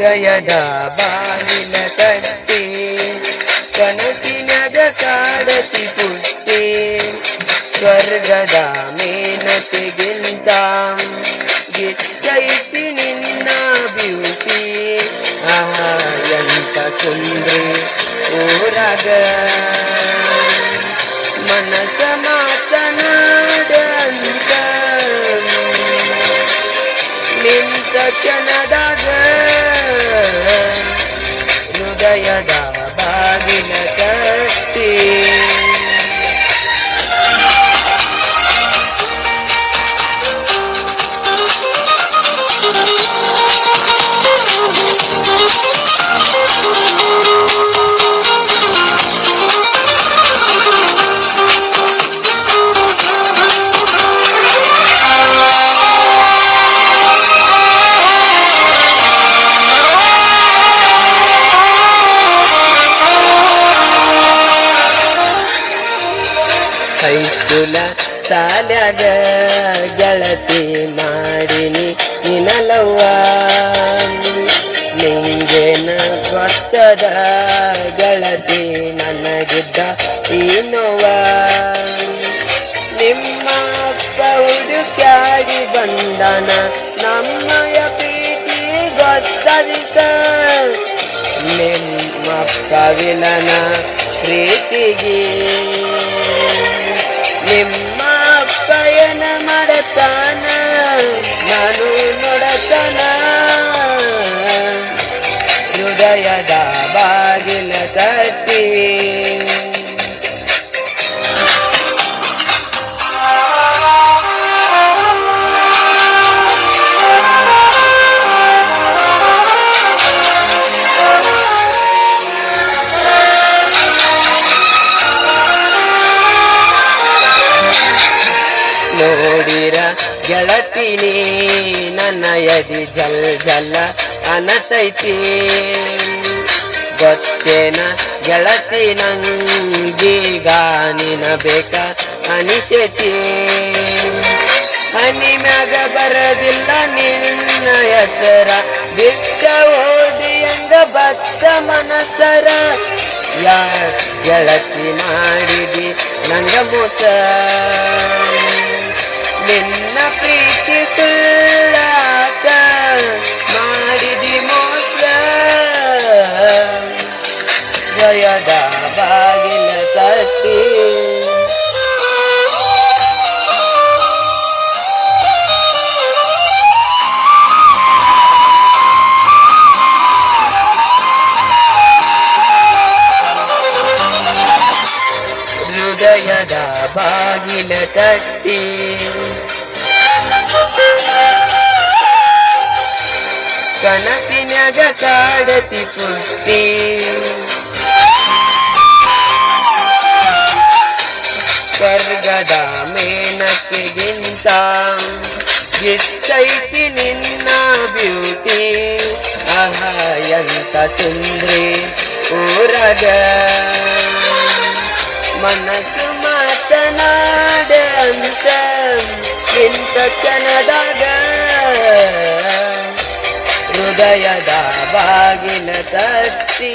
ಹೃದಯದ ಬಾಗಿಲ ತಟ್ಟಿ ಕನಸಿನಗ ಕಾಡತಿ ಪುಟ್ಟಿ ಸ್ವರ್ಗದ ಮೇನತೆಗಿಂತ ಗಿಚ್ಚೈತಿ ನಿನ್ನ ಬ್ಯೂಟಿ ಆಹಾ ಎಂತ ಸುಂದ್ರಿ ಊರಾಗ ಮನಸ ಮಾತನಾಡ ಹೃದಯದ ಬಾಗಿಲ ಶಾಲ್ಯಾಗ ಗೆಳತಿ ಮಾಡಿನಿ ನಿನಲವ್ವ. ನಿಂಗೇನ ಗೊತ್ತದ ಗೆಳತಿ ನನಗಿದ್ದ ಈ ನೋವ ನಿಮ್ಮ ಪೌಡು ಕ್ಯಾಡಿ ಬಂದನ ನಮ್ಮಯ ಪ್ರೀತಿ ಗೊತ್ತದಿಕ ನಿಮ್ಮ ವಿಲನ ಪ್ರೀತಿಗೆ. ನಿಮ್ಮ ಹೃದಯದ ಬಾಗಿಲ ತಟ್ಟಿ. ನೋಡಿರ ಗೆಳತಿನಿ ನನ್ನ ಯದಿ ಜಲ್ ಅನತೈತಿ. ಗೊತ್ತೇನ ಗೆಳತಿ ನಂಗೀಗ ನಿನ ಬೇಕ ಅನಿಸತಿ. ಹನಿ ಮ್ಯಾಗ ಬರದಿಲ್ಲ ನಿನ್ನ ಹೆಸರ, ಬಿಟ್ಟ ಓದಿ ಹಂಗ ಬತ್ತ ಮನಸರ ಯಾರ ಗೆಳತಿ ಮಾಡಿದಿ ನಂಗ ಮೋಸ. ನಿನ್ನ ಪ್ರೀತಿ ಸುಳ್ಳಾತ ಜಯದ ಬಾಗಿಲ ತಟ್ಟಿ. ಹೃದಯದ ಬಾಗಿಲ ತಟ್ಟಿ. ಕನಸಿನಗ ಕಾಡತಿ ಪುಟ್ಟಿ ಸ್ವರ್ಗದ ಮೇನಕ್ಕಿಗಿಂತ ಗಿಚ್ಚೈತಿ ನಿನ್ನ ಬ್ಯೂಟಿ. ಅಹಯಂತ ಸುಂದ್ರಿ ಊರಗ. ಮನಸ್ಸು ಮಾತನಾಡಂತ ಇಂತ ಚನದಾಗ ಹೃದಯದ ಬಾಗಿಲ ತಟ್ಟಿ.